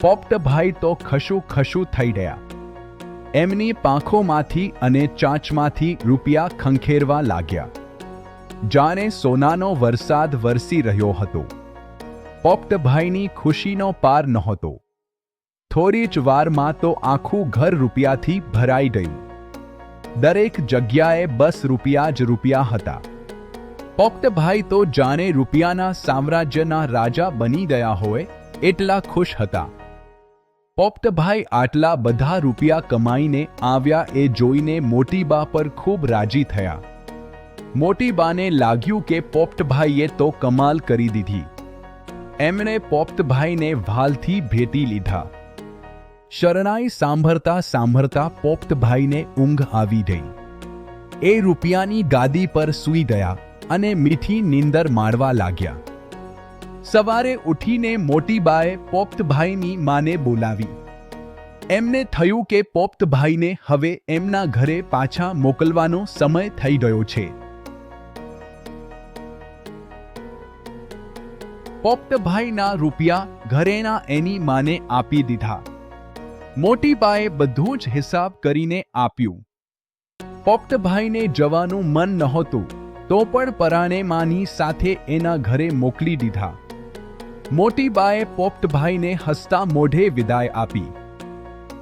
પોપટભાઈ તો ખશું ખશું થઈ ગયા. એમની પાંખોમાંથી અને ચાંચમાંથી રૂપિયા ખંખેરવા લાગ્યા. જાણે સોનાનો વરસાદ વરસી રહ્યો હતો. પોપટભાઈની ખુશીનો પાર નહોતો. થોડી જ વારમાં તો આખું ઘર રૂપિયાથી ભરાઈ ગયું. દરેક જગ્યાએ બસ રૂપિયા જ રૂપિયા હતા. પોપટભાઈ તો જાણે રૂપિયાના સામ્રાજ્યના રાજા બની ગયા હોય એટલા ખુશ હતા. પોપટભાઈ આટલા બધા રૂપિયા કમાઈને આવ્યા એ જોઈને મોટીબા પર ખૂબ રાજી થયા. મોટીબાને લાગ્યું કે પોપટભાઈએ તો કમાલ કરી દીધી. એમણે પોપટભાઈને વાલથી ભેટી લીધા. શરણાઈ સાંભળતા સાંભળતા પોપટભાઈને ઊંઘ આવી ગઈ. એ રૂપિયાની ગાદી પર સૂઈ ગયા અને મીઠી નીંદર માણવા લાગ્યા. સવારે ઉઠીને મોટીબાએ પોપ્તભાઈની માને બોલાવી. એમને થયું કે પોપ્તભાઈને હવે એમના ઘરે પાછા મોકલવાનો સમય થઈ ગયો છે. પોપ્તભાઈના રૂપિયા ઘરેના એની માને આપી દીધા. મોટીબાએ બધું જ હિસાબ કરીને આપ્યું. પોપ્તભાઈને જવાનું મન નહોતું, તો પણ પરાણે માની સાથે એના ઘરે મોકલી દીધા. મોટીબાએ પોપટભાઈને હસતા મોઢે વિદાય આપી.